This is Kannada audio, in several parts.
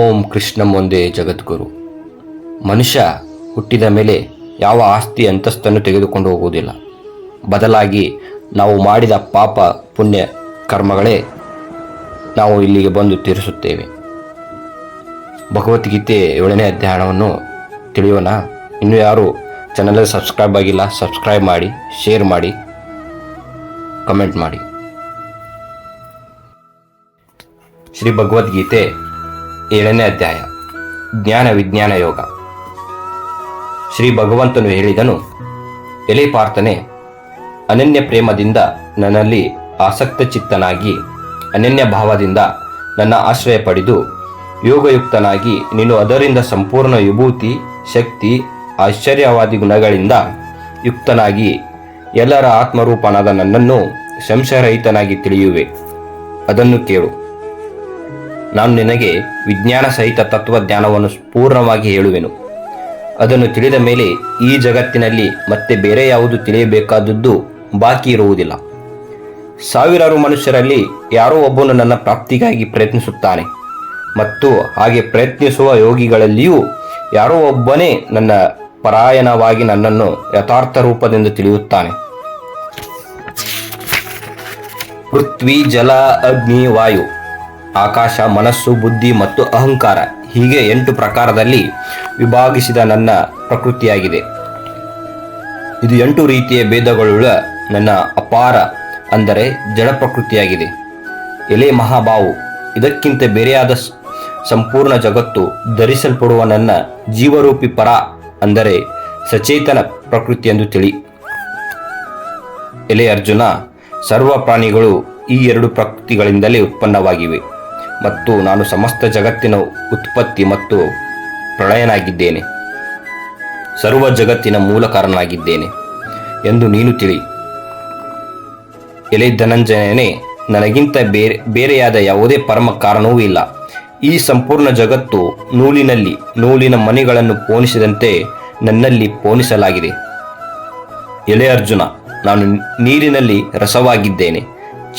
ಓಂ ಕೃಷ್ಣಂ ಒಂದೇ ಜಗದ್ಗುರು. ಮನುಷ್ಯ ಹುಟ್ಟಿದ ಮೇಲೆ ಯಾವ ಆಸ್ತಿ ಅಂತಸ್ತನ್ನು ತೆಗೆದುಕೊಂಡು ಹೋಗುವುದಿಲ್ಲ. ಬದಲಾಗಿ ನಾವು ಮಾಡಿದ ಪಾಪ ಪುಣ್ಯ ಕರ್ಮಗಳೇ ನಾವು ಇಲ್ಲಿಗೆ ಬಂದು ತೀರಿಸುತ್ತೇವೆ. ಭಗವದ್ಗೀತೆ ಏಳನೇ ಅಧ್ಯಾಯವನ್ನು ತಿಳಿಯೋಣ. ಇನ್ನು ಯಾರು ಚಾನಲ್ ಸಬ್ಸ್ಕ್ರೈಬ್ ಆಗಿಲ್ಲ ಸಬ್ಸ್ಕ್ರೈಬ್ ಮಾಡಿ ಶೇರ್ ಮಾಡಿ ಕಮೆಂಟ್ ಮಾಡಿ. ಶ್ರೀ ಭಗವದ್ಗೀತೆ ಏಳನೇ ಅಧ್ಯಾಯ. ಜ್ಞಾನ ವಿಜ್ಞಾನ ಯೋಗ. ಶ್ರೀ ಭಗವಂತನು ಹೇಳಿದನು, ಎಲೆ ಪಾರ್ಥನೆ ಅನನ್ಯ ಪ್ರೇಮದಿಂದ ನನ್ನಲ್ಲಿ ಆಸಕ್ತ ಚಿತ್ತನಾಗಿ ಅನನ್ಯ ಭಾವದಿಂದ ನನ್ನ ಆಶ್ರಯ ಪಡೆದು, ಯೋಗಯುಕ್ತನಾಗಿ ನೀನು ಅದರಿಂದ ಸಂಪೂರ್ಣ ವಿಭೂತಿ, ಶಕ್ತಿ, ಆಶ್ಚರ್ಯವಾದಿ ಗುಣಗಳಿಂದ ಯುಕ್ತನಾಗಿ ಎಲ್ಲರ ಆತ್ಮರೂಪನಾದ ನನ್ನನ್ನು ಸಂಶಯರಹಿತನಾಗಿ ತಿಳಿಯುವೆ. ಅದನ್ನು ಕೇಳು. ನಾನು ನಿನಗೆ ವಿಜ್ಞಾನ ಸಹಿತ ತತ್ವಜ್ಞಾನವನ್ನು ಪೂರ್ಣವಾಗಿ ಹೇಳುವೆನು. ಅದನ್ನು ತಿಳಿದ ಮೇಲೆ ಈ ಜಗತ್ತಿನಲ್ಲಿ ಮತ್ತೆ ಬೇರೆ ಯಾವುದು ತಿಳಿಯಬೇಕಾದದ್ದು ಬಾಕಿ ಇರುವುದಿಲ್ಲ. ಸಾವಿರಾರು ಮನುಷ್ಯರಲ್ಲಿ ಯಾರೋ ಒಬ್ಬನು ನನ್ನ ಪ್ರಾಪ್ತಿಗಾಗಿ ಪ್ರಯತ್ನಿಸುತ್ತಾನೆ. ಮತ್ತು ಹಾಗೆ ಪ್ರಯತ್ನಿಸುವ ಯೋಗಿಗಳಲ್ಲಿಯೂ ಯಾರೋ ಒಬ್ಬನೇ ನನ್ನ ಪರಾಯಣವಾಗಿ ನನ್ನನ್ನು ಯಥಾರ್ಥ ರೂಪದಿಂದ ತಿಳಿಯುತ್ತಾನೆ. ಪೃಥ್ವಿ, ಜಲ, ಅಗ್ನಿ, ವಾಯು. ಆಕಾಶ, ಮನಸ್ಸು, ಬುದ್ಧಿ ಮತ್ತು ಅಹಂಕಾರ ಹೀಗೆ ಎಂಟು ಪ್ರಕಾರದಲ್ಲಿ ವಿಭಾಗಿಸಿದ ನನ್ನ ಪ್ರಕೃತಿಯಾಗಿದೆ. ಇದು ಎಂಟು ರೀತಿಯ ಭೇದಗಳುಳ್ಳ ನನ್ನ ಅಪಾರ ಅಂದರೆ ಜಡ ಪ್ರಕೃತಿಯಾಗಿದೆ. ಎಲೆ ಮಹಾಬಾವು, ಇದಕ್ಕಿಂತ ಬೇರೆಯಾದ ಸಂಪೂರ್ಣ ಜಗತ್ತು ಧರಿಸಲ್ಪಡುವ ನನ್ನ ಜೀವರೂಪಿ ಪರ ಅಂದರೆ ಸಚೇತನ ಪ್ರಕೃತಿ ಎಂದು ತಿಳಿ. ಎಲೆ ಅರ್ಜುನ, ಸರ್ವ ಪ್ರಾಣಿಗಳು ಈ ಎರಡು ಪ್ರಕೃತಿಗಳಿಂದಲೇ ಉತ್ಪನ್ನವಾಗಿವೆ. ಮತ್ತು ನಾನು ಸಮಸ್ತ ಜಗತ್ತಿನ ಉತ್ಪತ್ತಿ ಮತ್ತು ಪ್ರಳಯನಾಗಿದ್ದೇನೆ. ಸರ್ವ ಜಗತ್ತಿನ ಮೂಲ ಕಾರಣನಾಗಿದ್ದೇನೆ ಎಂದು ನೀನು ತಿಳಿ. ಎಲೆ ಧನಂಜಯನೇ, ನನಗಿಂತ ಬೇರೆ, ಬೇರೆಯಾದ ಯಾವುದೇ ಪರಮ ಕಾರಣವೂ ಇಲ್ಲ. ಈ ಸಂಪೂರ್ಣ ಜಗತ್ತು ನೂಲಿನಲ್ಲಿ, ನೂಲಿನ ಮನೆಗಳನ್ನು ಪೋಣಿಸಿದಂತೆ ನನ್ನಲ್ಲಿ ಪೋಣಿಸಲಾಗಿದೆ. ಎಲೆ ಅರ್ಜುನ, ನಾನು ನೀರಿನಲ್ಲಿ ರಸವಾಗಿದ್ದೇನೆ.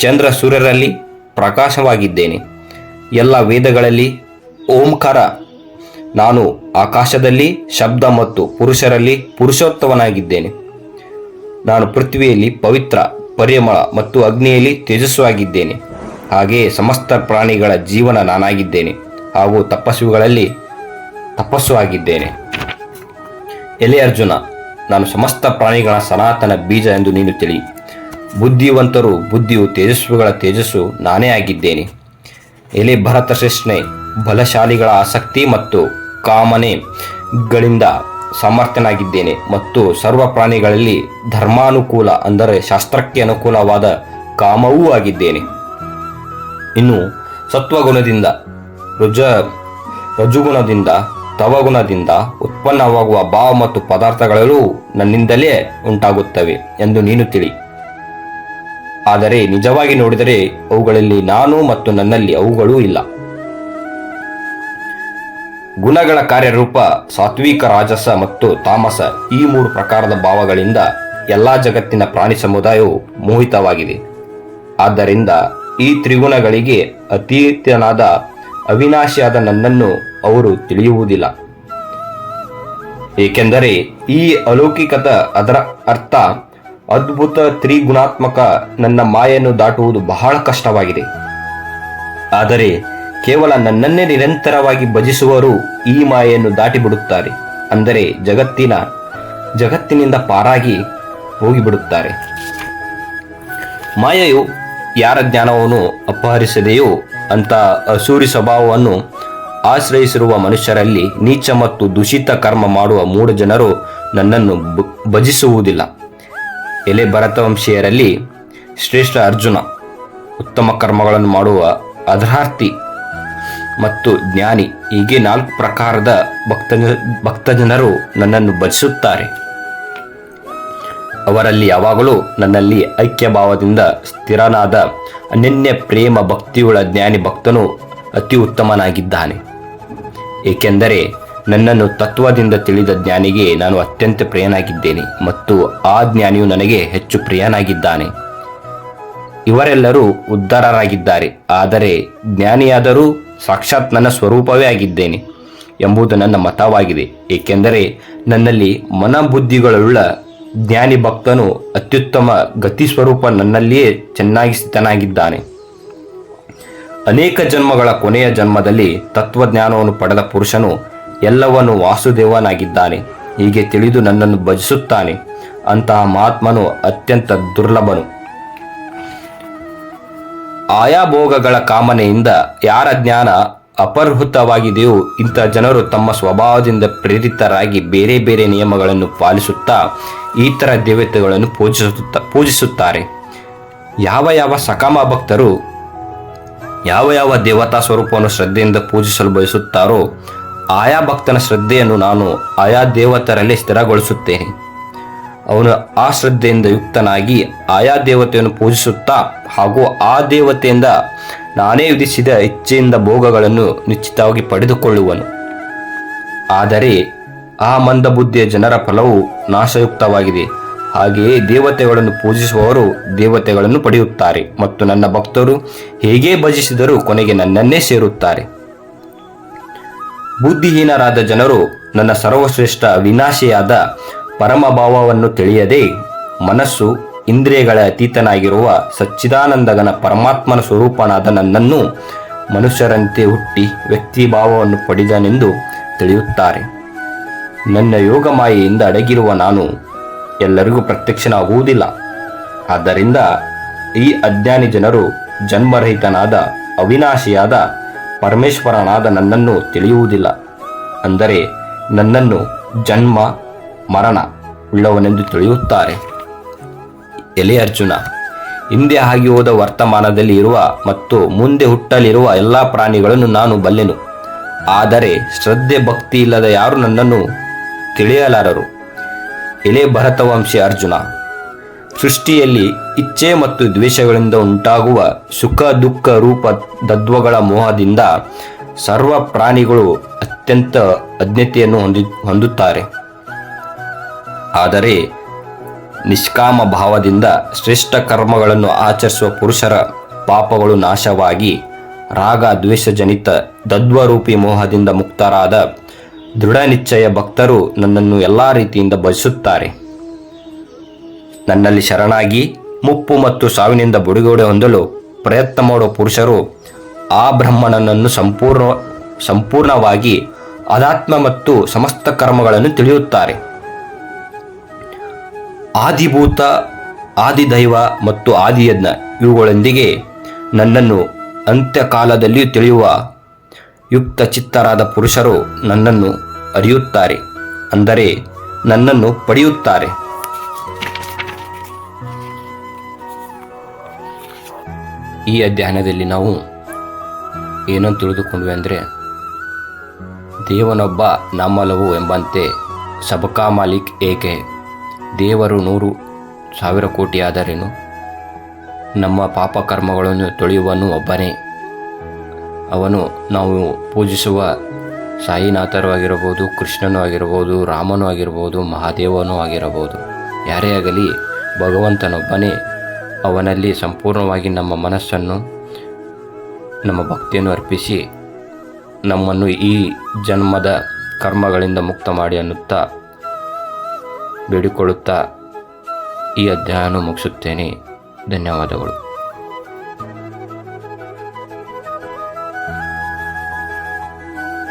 ಚಂದ್ರ ಸೂರ್ಯರಲ್ಲಿ ಪ್ರಕಾಶವಾಗಿದ್ದೇನೆ. ಎಲ್ಲ ವೇದಗಳಲ್ಲಿ ಓಂಕಾರ. ನಾನು ಆಕಾಶದಲ್ಲಿ ಶಬ್ದ ಮತ್ತು ಪುರುಷರಲ್ಲಿ ಪುರುಷೋತ್ತಮನಾಗಿದ್ದೇನೆ. ನಾನು ಪೃಥ್ವಿಯಲ್ಲಿ ಪವಿತ್ರ, ಪರಿಮಳ ಮತ್ತು ಅಗ್ನಿಯಲ್ಲಿ ತೇಜಸ್ವಾಗಿದ್ದೇನೆ ಹಾಗೆಯೇ ಸಮಸ್ತ ಪ್ರಾಣಿಗಳ ಜೀವನ ನಾನಾಗಿದ್ದೇನೆ ಹಾಗೂ ತಪಸ್ವಿಗಳಲ್ಲಿ ತಪಸ್ಸು ಆಗಿದ್ದೇನೆ ಎಲೆ ಅರ್ಜುನ, ನಾನು ಸಮಸ್ತ ಪ್ರಾಣಿಗಳ ಸನಾತನ ಬೀಜ ಎಂದು ನೀನು ತಿಳಿ ಬುದ್ಧಿವಂತರು ಬುದ್ಧಿಯು ತೇಜಸ್ವಿಗಳ ತೇಜಸ್ಸು ನಾನೇ ಆಗಿದ್ದೇನೆ. ಎಲೆ ಭರತ ಶ್ರೇಷ್ಠನೆ ಬಲಶಾಲಿಗಳ ಆಸಕ್ತಿ ಮತ್ತು ಕಾಮನೆಗಳಿಂದ ಸಮರ್ಥನಾಗಿದ್ದೇನೆ ಮತ್ತು ಸರ್ವ ಪ್ರಾಣಿಗಳಲ್ಲಿ ಧರ್ಮಾನುಕೂಲ ಅಂದರೆ ಶಾಸ್ತ್ರಕ್ಕೆ ಅನುಕೂಲವಾದ ಕಾಮವೂ ಆಗಿದ್ದೇನೆ. ಇನ್ನು ಸತ್ವಗುಣದಿಂದ, ರುಜ, ರಜುಗುಣದಿಂದ, ತವಗುಣದಿಂದ ಉತ್ಪನ್ನವಾಗುವ ಭಾವ ಮತ್ತು ಪದಾರ್ಥಗಳಲ್ಲೂ ನನ್ನಿಂದಲೇ ಉಂಟಾಗುತ್ತವೆ ಎಂದು ನೀನು ತಿಳಿ ಆದರೆ ನಿಜವಾಗಿ ನೋಡಿದರೆ ಅವುಗಳಲ್ಲಿ ನಾನು ಮತ್ತು ನನ್ನಲ್ಲಿ ಅವುಗಳೂ ಇಲ್ಲ. ಗುಣಗಳ ಕಾರ್ಯರೂಪ, ಸಾತ್ವಿಕ ರಾಜಸ ಮತ್ತು ತಾಮಸ ಈ ಮೂರು ಪ್ರಕಾರದ ಭಾವಗಳಿಂದ ಎಲ್ಲಾ ಜಗತ್ತಿನ ಪ್ರಾಣಿ ಸಮುದಾಯವು ಮೋಹಿತವಾಗಿದೆ. ಆದ್ದರಿಂದ ಈ ತ್ರಿಗುಣಗಳಿಗೆ ಅತೀತನಾದ ಅವಿನಾಶಿಯಾದ ನನ್ನನ್ನು ಅವರು ತಿಳಿಯುವುದಿಲ್ಲ. ಏಕೆಂದರೆ ಈ ಅಲೌಕಿಕದ ಅದರ ಅರ್ಥ ಅದ್ಭುತ ತ್ರಿಗುಣಾತ್ಮಕ ನನ್ನ ಮಾಯನ್ನು ದಾಟುವುದು ಬಹಳ ಕಷ್ಟವಾಗಿದೆ. ಆದರೆ ಕೇವಲ ನನ್ನನ್ನೇ ನಿರಂತರವಾಗಿ ಭಜಿಸುವರು ಈ ಮಾಯೆಯನ್ನು ದಾಟಿಬಿಡುತ್ತಾರೆ. ಅಂದರೆ ಜಗತ್ತಿನ, ಜಗತ್ತಿನಿಂದ ಪಾರಾಗಿ ಹೋಗಿಬಿಡುತ್ತಾರೆ. ಮಾಯೆಯು ಯಾರ ಜ್ಞಾನವನ್ನು ಅಪಹರಿಸದೆಯೋ ಅಂತ ಅಸೂರಿ ಸ್ವಭಾವವನ್ನು ಆಶ್ರಯಿಸಿರುವ ಮನುಷ್ಯರಲ್ಲಿ ನೀಚ ಮತ್ತು ದೂಷಿತ ಕರ್ಮ ಮಾಡುವ ಮೂಢ ಜನರು ನನ್ನನ್ನು ಭಜಿಸುವುದಿಲ್ಲ. ಎಲೆ ಭರತವಂಶೀಯರಲ್ಲಿ ಶ್ರೇಷ್ಠ ಅರ್ಜುನ ಉತ್ತಮ ಕರ್ಮಗಳನ್ನು ಮಾಡುವ ಅಧರಾರ್ಥಿ ಮತ್ತು ಜ್ಞಾನಿ. ಹೀಗೆ ನಾಲ್ಕು ಪ್ರಕಾರದ ಭಕ್ತ ಭಕ್ತಜನರು ನನ್ನನ್ನು ಭಜಿಸುತ್ತಾರೆ. ಅವರಲ್ಲಿ ಯಾವಾಗಲೂ ನನ್ನಲ್ಲಿ ಐಕ್ಯ ಭಾವದಿಂದ ಸ್ಥಿರನಾದ ಅನನ್ಯ ಪ್ರೇಮ ಭಕ್ತಿಯುಳ್ಳ ಜ್ಞಾನಿ ಭಕ್ತನು ಅತಿ ಉತ್ತಮನಾಗಿದ್ದಾನೆ. ಏಕೆಂದರೆ ನನ್ನನ್ನು ತತ್ವದಿಂದ ತಿಳಿದ ಜ್ಞಾನಿಗೆ ನಾನು ಅತ್ಯಂತ ಪ್ರಿಯನಾಗಿದ್ದೇನೆ ಮತ್ತು ಆ ಜ್ಞಾನಿಯು ನನಗೆ ಹೆಚ್ಚು ಪ್ರಿಯನಾಗಿದ್ದಾನೆ. ಇವರೆಲ್ಲರೂ ಉದ್ಧಾರರಾಗಿದ್ದಾರೆ, ಆದರೆ ಜ್ಞಾನಿಯಾದರೂ ಸಾಕ್ಷಾತ್ ನನ್ನ ಸ್ವರೂಪವೇ ಆಗಿದ್ದೇನೆ ಎಂಬುದು ನನ್ನ ಮತವಾಗಿದೆ, ಏಕೆಂದರೆ ನನ್ನಲ್ಲಿ ಮನಬುದ್ಧಿಗಳುಳ್ಳ ಜ್ಞಾನಿ ಭಕ್ತನು ಅತ್ಯುತ್ತಮ ಗತಿ ಸ್ವರೂಪ ನನ್ನಲ್ಲಿಯೇ ಚೆನ್ನಾಗಿ ಸ್ಥಿತನಾಗಿದ್ದಾನೆ. ಅನೇಕ ಜನ್ಮಗಳ ಕೊನೆಯ ಜನ್ಮದಲ್ಲಿ ತತ್ವಜ್ಞಾನವನ್ನು ಪಡೆದ ಪುರುಷನು ಎಲ್ಲವನ್ನು ವಾಸುದೇವನಾಗಿದ್ದಾನೆ. ಹೀಗೆ ತಿಳಿದು ನನ್ನನ್ನು ಭಜಿಸುತ್ತಾನೆ. ಅಂತಹ ಮಹಾತ್ಮನು ಅತ್ಯಂತ ದುರ್ಲಭನು. ಆಯಾ ಭೋಗಗಳ ಕಾಮನೆಯಿಂದ ಯಾರ ಜ್ಞಾನ ಅಪರ್ಹುತವಾಗಿದೆಯೋ ಇಂಥ ಜನರು ತಮ್ಮ ಸ್ವಭಾವದಿಂದ ಪ್ರೇರಿತರಾಗಿ ಬೇರೆ ಬೇರೆ ನಿಯಮಗಳನ್ನು ಪಾಲಿಸುತ್ತಾ ಇತರ ದೇವತೆಗಳನ್ನು ಪೂಜಿಸುತ್ತ ಪೂಜಿಸುತ್ತಾರೆ. ಯಾವ ಯಾವ ಸಕಾಮ ಭಕ್ತರು ಯಾವ ಯಾವ ದೇವತಾ ಸ್ವರೂಪವನ್ನು ಶ್ರದ್ಧೆಯಿಂದ ಪೂಜಿಸಲು ಬಯಸುತ್ತಾರೋ ಆಯಾ ಭಕ್ತನ ಶ್ರದ್ಧೆಯನ್ನು ನಾನು ಆಯಾ ದೇವತರಲ್ಲಿ ಸ್ಥಿರಗೊಳಿಸುತ್ತೇನೆ. ಅವನು ಆ ಶ್ರದ್ಧೆಯಿಂದ ಯುಕ್ತನಾಗಿ ಆಯಾ ದೇವತೆಯನ್ನು ಪೂಜಿಸುತ್ತಾ ಹಾಗೂ ಆ ದೇವತೆಯಿಂದ ನಾನೇ ವಿಧಿಸಿದ ಇಚ್ಛೆಯಿಂದ ಭೋಗಗಳನ್ನು ನಿಶ್ಚಿತವಾಗಿ ಪಡೆದುಕೊಳ್ಳುವನು. ಆದರೆ ಆ ಮಂದಬುದ್ಧಿಯ ಜನರ ಫಲವು ನಾಶಯುಕ್ತವಾಗಿದೆ. ಹಾಗೆಯೇ ದೇವತೆಗಳನ್ನು ಪೂಜಿಸುವವರು ದೇವತೆಗಳನ್ನು ಪಡೆಯುತ್ತಾರೆ ಮತ್ತು ನನ್ನ ಭಕ್ತರು ಹೇಗೆ ಭಜಿಸಿದರೂ ಕೊನೆಗೆ ನನ್ನನ್ನೇ ಸೇರುತ್ತಾರೆ. ಬುದ್ಧಿಹೀನರಾದ ಜನರು ನನ್ನ ಸರ್ವಶ್ರೇಷ್ಠ ವಿನಾಶಿಯಾದ ಪರಮಭಾವವನ್ನು ತಿಳಿಯದೆ ಮನಸ್ಸು ಇಂದ್ರಿಯಗಳ ಅತೀತನಾಗಿರುವ ಸಚ್ಚಿದಾನಂದಗನ ಪರಮಾತ್ಮನ ಸ್ವರೂಪನಾದ ನನ್ನನ್ನು ಮನುಷ್ಯರಂತೆ ಹುಟ್ಟಿ ವ್ಯಕ್ತಿ ಭಾವವನ್ನು ಪಡೆದನೆಂದು ತಿಳಿಯುತ್ತಾರೆ. ನನ್ನ ಯೋಗಮಾಯೆಯಿಂದ ಅಡಗಿರುವ ನಾನು ಎಲ್ಲರಿಗೂ ಪ್ರತ್ಯಕ್ಷನಾಗುವುದಿಲ್ಲ. ಆದ್ದರಿಂದ ಈ ಅಜ್ಞಾನಿ ಜನರು ಜನ್ಮರಹಿತನಾದ ಅವಿನಾಶಿಯಾದ ಪರಮೇಶ್ವರನಾದ ನನ್ನನ್ನು ತಿಳಿಯುವುದಿಲ್ಲ. ಅಂದರೆ ನನ್ನನ್ನು ಜನ್ಮ, ಮರಣ ಉಳ್ಳವನೆಂದು ತಿಳಿಯುತ್ತಾರೆ. ಎಲೆ ಅರ್ಜುನ, ಹಿಂದೆ ಆಗಿ ಹೋದ ವರ್ತಮಾನದಲ್ಲಿ ಇರುವ ಮತ್ತು ಮುಂದೆ ಹುಟ್ಟಲಿರುವ ಎಲ್ಲ ಪ್ರಾಣಿಗಳನ್ನು ನಾನು ಬಲ್ಲೆನು. ಆದರೆ ಶ್ರದ್ಧೆ ಭಕ್ತಿ ಇಲ್ಲದ ಯಾರು ನನ್ನನ್ನು ತಿಳಿಯಲಾರರು. ಎಲೆ ಭರತವಂಶಿ ಅರ್ಜುನ ಸೃಷ್ಟಿಯಲ್ಲಿ ಇಚ್ಛೆ ಮತ್ತು ದ್ವೇಷಗಳಿಂದ ಉಂಟಾಗುವ ಸುಖ, ದುಃಖ, ರೂಪ, ದದ್ವಗಳ ಮೋಹದಿಂದ ಸರ್ವ ಪ್ರಾಣಿಗಳು ಅತ್ಯಂತ ಅಜ್ಞತೆಯನ್ನು ಹೊಂದಿ, ಹೊಂದುತ್ತಾರೆ. ಆದರೆ ನಿಷ್ಕಾಮ ಭಾವದಿಂದ ಶ್ರೇಷ್ಠ ಕರ್ಮಗಳನ್ನು ಆಚರಿಸುವ ಪುರುಷರ ಪಾಪಗಳು ನಾಶವಾಗಿ ರಾಗ ದ್ವೇಷಜನಿತ ದದ್ವರೂಪಿ ಮೋಹದಿಂದ ಮುಕ್ತರಾದ ದೃಢ ನಿಶ್ಚಯ ಭಕ್ತರು ನನ್ನನ್ನು ಎಲ್ಲ ರೀತಿಯಿಂದ ಭಜಿಸುತ್ತಾರೆ. ನನ್ನಲ್ಲಿ ಶರಣಾಗಿ ಮುಪ್ಪು ಮತ್ತು ಸಾವಿನಿಂದ ಬಿಡುಗಡೆ ಹೊಂದಲು ಪ್ರಯತ್ನ ಮಾಡುವ ಪುರುಷರು ಆ ಬ್ರಹ್ಮನನ್ನು ಸಂಪೂರ್ಣ, ಸಂಪೂರ್ಣವಾಗಿ ಅದಾತ್ಮ ಮತ್ತು ಸಮಸ್ತ ಕರ್ಮಗಳನ್ನು ತಿಳಿಯುತ್ತಾರೆ. ಆದಿಭೂತ, ಆದಿದೈವ ಮತ್ತು ಆದಿಯಜ್ಞ ಇವುಗಳೊಂದಿಗೆ ನನ್ನನ್ನು ಅಂತ್ಯಕಾಲದಲ್ಲಿಯೂ ತಿಳಿಯುವ ಯುಕ್ತ ಚಿತ್ತರಾದ ಪುರುಷರು ನನ್ನನ್ನು ಅರಿಯುತ್ತಾರೆ, ಅಂದರೆ ನನ್ನನ್ನು ಪಡೆಯುತ್ತಾರೆ. ಈ ಅಧ್ಯಯನದಲ್ಲಿ ನಾವು ಏನನ್ನು ತಿಳಿದುಕೊಂಡ್ವಿ ಅಂದರೆ, ದೇವನೊಬ್ಬ ನಮ್ಮಲವು ಎಂಬಂತೆ ಸಬಕಾ ಮಾಲಿಕ್ ಏಕೆ? ದೇವರು ನೂರು ಸಾವಿರ ಕೋಟಿ ಆದರೇನು? ನಮ್ಮ ಪಾಪ ಕರ್ಮಗಳನ್ನು ತೊಳೆಯುವನು ಒಬ್ಬನೇ. ಅವನು ನಾವು ಪೂಜಿಸುವ ಸಾಯಿನಾಥರು ಆಗಿರಬಹುದು ಕೃಷ್ಣನು ಆಗಿರಬಹುದು ರಾಮನೂ ಆಗಿರ್ಬೋದು, ಮಹಾದೇವನೂ ಆಗಿರಬಹುದು ಯಾರೇ ಆಗಲಿ ಭಗವಂತನೊಬ್ಬನೇ. ಅವನಲ್ಲಿ ಸಂಪೂರ್ಣವಾಗಿ ನಮ್ಮ ಮನಸ್ಸನ್ನು, ನಮ್ಮ ಭಕ್ತಿಯನ್ನು ಅರ್ಪಿಸಿ ನಮ್ಮನ್ನು ಈ ಜನ್ಮದ ಕರ್ಮಗಳಿಂದ ಮುಕ್ತ ಮಾಡಿ ಅನ್ನುತ್ತಾ ಬೇಡಿಕೊಳ್ಳುತ್ತಾ ಈ ಅಧ್ಯಾಯವನ್ನು ಮುಗಿಸುತ್ತೇನೆ. ಧನ್ಯವಾದಗಳು.